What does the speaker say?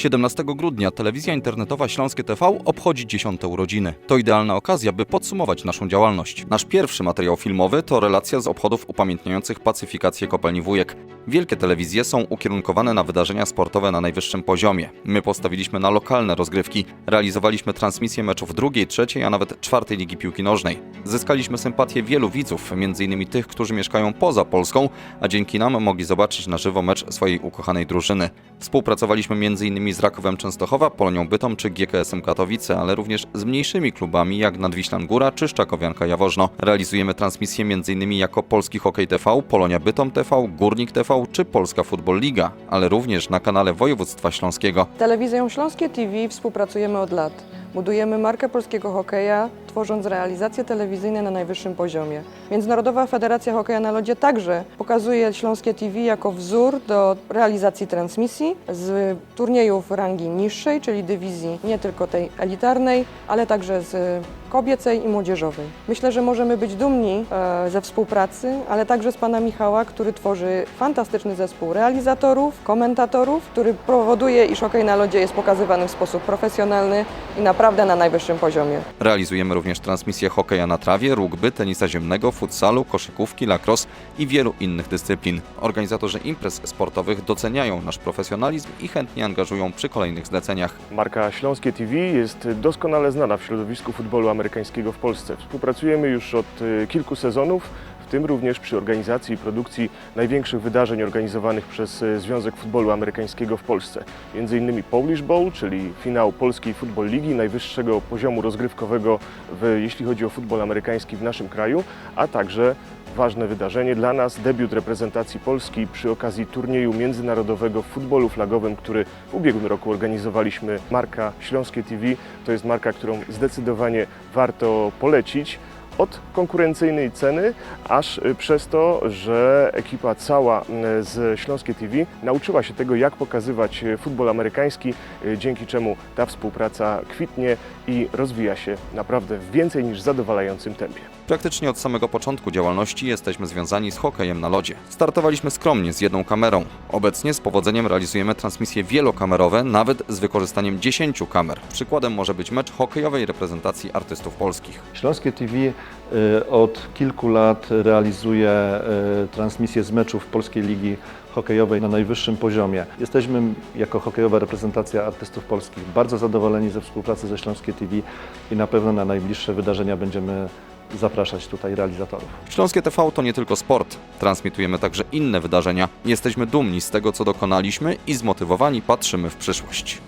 17 grudnia telewizja internetowa Śląskie TV obchodzi 10 urodziny. To idealna okazja, by podsumować naszą działalność. Nasz pierwszy materiał filmowy to relacja z obchodów upamiętniających pacyfikację kopalni Wujek. Wielkie telewizje są ukierunkowane na wydarzenia sportowe na najwyższym poziomie. My postawiliśmy na lokalne rozgrywki, realizowaliśmy transmisję meczów drugiej, trzeciej, a nawet czwartej ligi piłki nożnej. Zyskaliśmy sympatię wielu widzów, m.in. tych, którzy mieszkają poza Polską, a dzięki nam mogli zobaczyć na żywo mecz swojej ukochanej drużyny. Współpracowaliśmy m.in. z Rakowem Częstochowa, Polonią Bytom czy GKS-em Katowice, ale również z mniejszymi klubami jak Nadwiślan Góra czy Szczakowianka Jaworzno. Realizujemy transmisje m.in. jako Polski Hokej TV, Polonia Bytom TV, Górnik TV czy Polska Futbol Liga, ale również na kanale Województwa Śląskiego. Telewizją Śląskie TV współpracujemy od lat. Budujemy markę polskiego hokeja, tworząc realizacje telewizyjne na najwyższym poziomie. Międzynarodowa Federacja Hokeja na Lodzie także pokazuje Śląskie TV jako wzór do realizacji transmisji z turniejów rangi niższej, czyli dywizji nie tylko tej elitarnej, ale także z kobiecej i młodzieżowej. Myślę, że możemy być dumni e, ze współpracy, ale także z pana Michała, który tworzy fantastyczny zespół realizatorów, komentatorów, który powoduje, iż hokej na lodzie jest pokazywany w sposób profesjonalny i naprawdę na najwyższym poziomie. Realizujemy również transmisje hokeja na trawie, rugby, tenisa ziemnego, futsalu, koszykówki, lacrosse i wielu innych dyscyplin. Organizatorzy imprez sportowych doceniają nasz profesjonalizm i chętnie angażują przy kolejnych zleceniach. Marka Śląskie TV jest doskonale znana w środowisku futbolu amerykańskiego w Polsce. Współpracujemy już od y, kilku sezonów, tym również przy organizacji i produkcji największych wydarzeń organizowanych przez y, Związek Futbolu Amerykańskiego w Polsce. Między innymi Polish Bowl, czyli finał Polskiej Futbol Ligi, najwyższego poziomu rozgrywkowego, w, jeśli chodzi o futbol amerykański w naszym kraju, a także ważne wydarzenie dla nas, debiut reprezentacji Polski przy okazji turnieju międzynarodowego w futbolu flagowym, który w ubiegłym roku organizowaliśmy. Marka Śląskie TV to jest marka, którą zdecydowanie warto polecić. Od konkurencyjnej ceny, aż y, przez to, że ekipa cała y, z Śląskie TV nauczyła się tego, jak pokazywać y, futbol amerykański, dzięki czemu ta współpraca kwitnie i rozwija się naprawdę w więcej niż zadowalającym tempie. Praktycznie od samego początku działalności jesteśmy związani z hokejem na lodzie. Startowaliśmy skromnie z jedną kamerą. Obecnie z powodzeniem realizujemy transmisje wielokamerowe, nawet z wykorzystaniem 10 kamer. Przykładem może być mecz hokejowej reprezentacji artystów polskich. Śląskie TV y, od kilku lat realizuje y, transmisje z meczów Polskiej Ligi Hokejowej na najwyższym poziomie. Jesteśmy jako hokejowa reprezentacja artystów polskich bardzo zadowoleni ze współpracy ze Śląskie TV i na pewno na najbliższe wydarzenia będziemy zapraszać tutaj realizatorów. Śląskie TV to nie tylko sport. Transmitujemy także inne wydarzenia. Jesteśmy dumni z tego, co dokonaliśmy i zmotywowani patrzymy w przyszłość.